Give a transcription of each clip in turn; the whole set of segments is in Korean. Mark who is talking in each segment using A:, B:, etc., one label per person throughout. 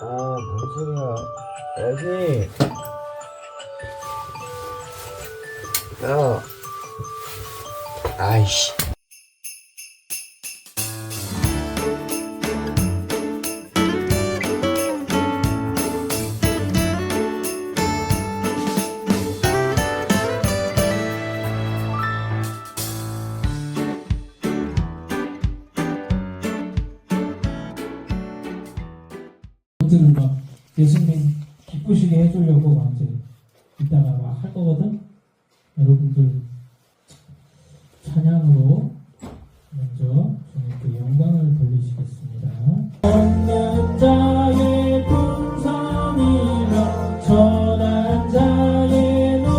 A: 아, 뭔 소리야. 야지. 야. 아이씨.
B: 것들을 막 예수님 기쁘시게 해주려고 막 이제 이따가 막 할 거거든. 여러분들 찬양으로 먼저 주님께 영광을 돌리시겠습니다. 없는 자의 풍성이며 전한 자의 것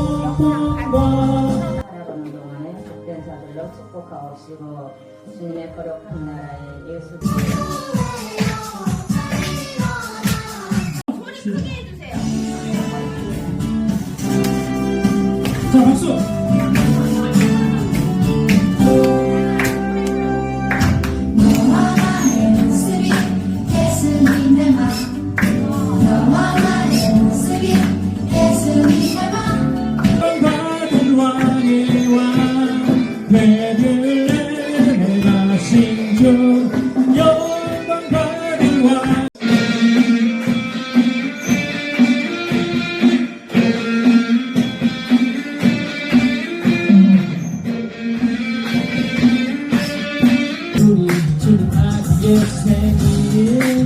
C: 살아가는 동안에 복된 자들로 축복하옵시고 주님의 거룩한 나라에 예수
B: 자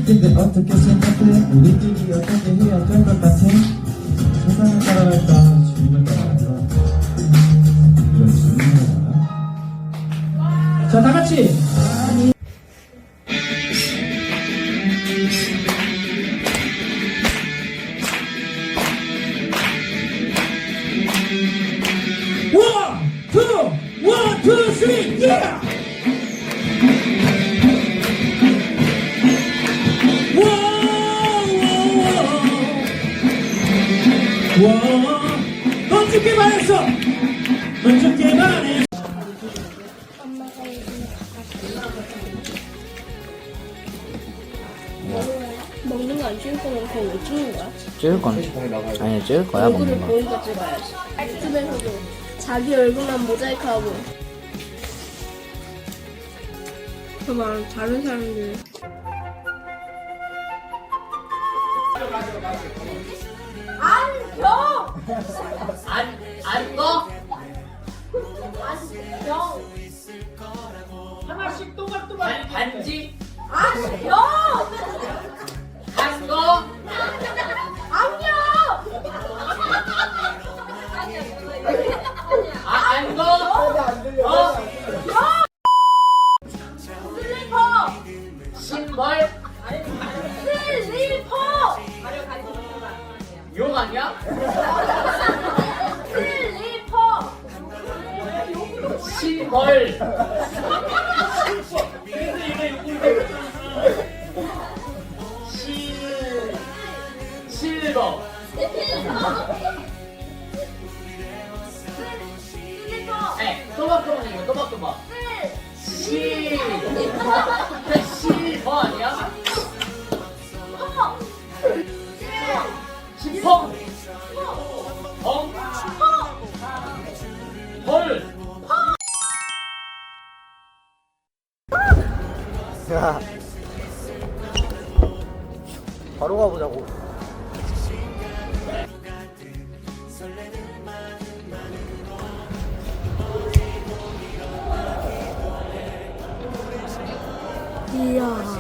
B: 근데 어떻게 생각해? 우리끼리 어떻게 해야 될 것 같아? 세상을 따라갈까? 주님을 따라갈까? 질문이야. 자 다같이 와, 넌 죽기만 했어. 넌 죽기만 했어.
D: 먹는 거 안 찍을 거면 그거 왜 찍는 거야?
A: 찍을 건 아니 찍을 거야
D: 얼굴을
A: 거.
D: 보니까 찍어야지. 유튜브에서도 자기 얼굴만 모자이크하고. 그만 다른 사람들.
E: 반지 아니야? 신벌. 실 실버 에 또박또박이고 또박또박. 실실 야.
A: 바로 가보자고.
D: 이야.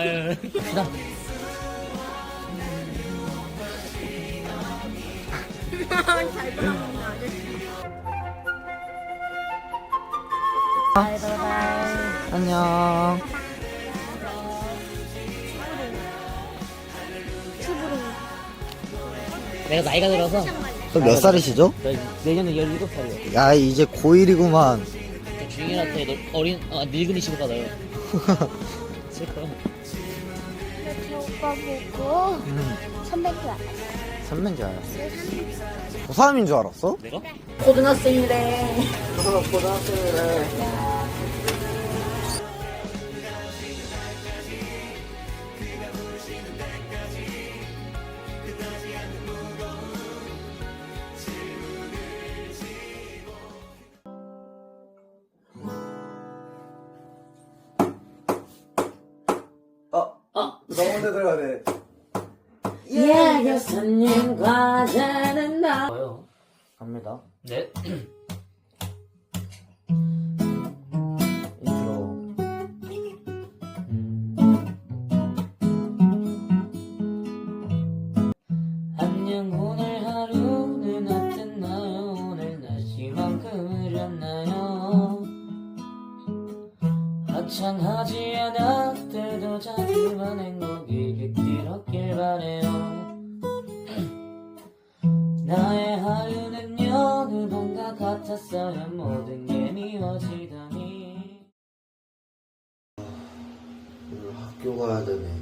D: 아유. 갑시다.
A: 안녕.
F: 내가 나이가 들어서
A: 그럼 몇 살이시죠?
F: 내년에 17살이요
A: 야 이제 고1이구만
F: 중이라서 어린, 아, 늙은이 시고 받아요. 슬퍼.
D: 오빠 보고
A: 음,
D: 선배인 줄 알았어.
A: 선배인 줄 알았어. 고3인 줄 알았어?
F: 내가?
C: 고등학생이래.
A: 고등학생이래. 너 먼저 들어가야 돼.
C: 예, 교수님 과제는 나.
A: 갑니다.
F: 네. 하찮하지 않았대도 자꾸만 행복이 깃들었길 바래요. 나의 하루는요 어느 밤과 같았어요. 모든 게 미워지더니.
A: 오늘 학교 가야 되네.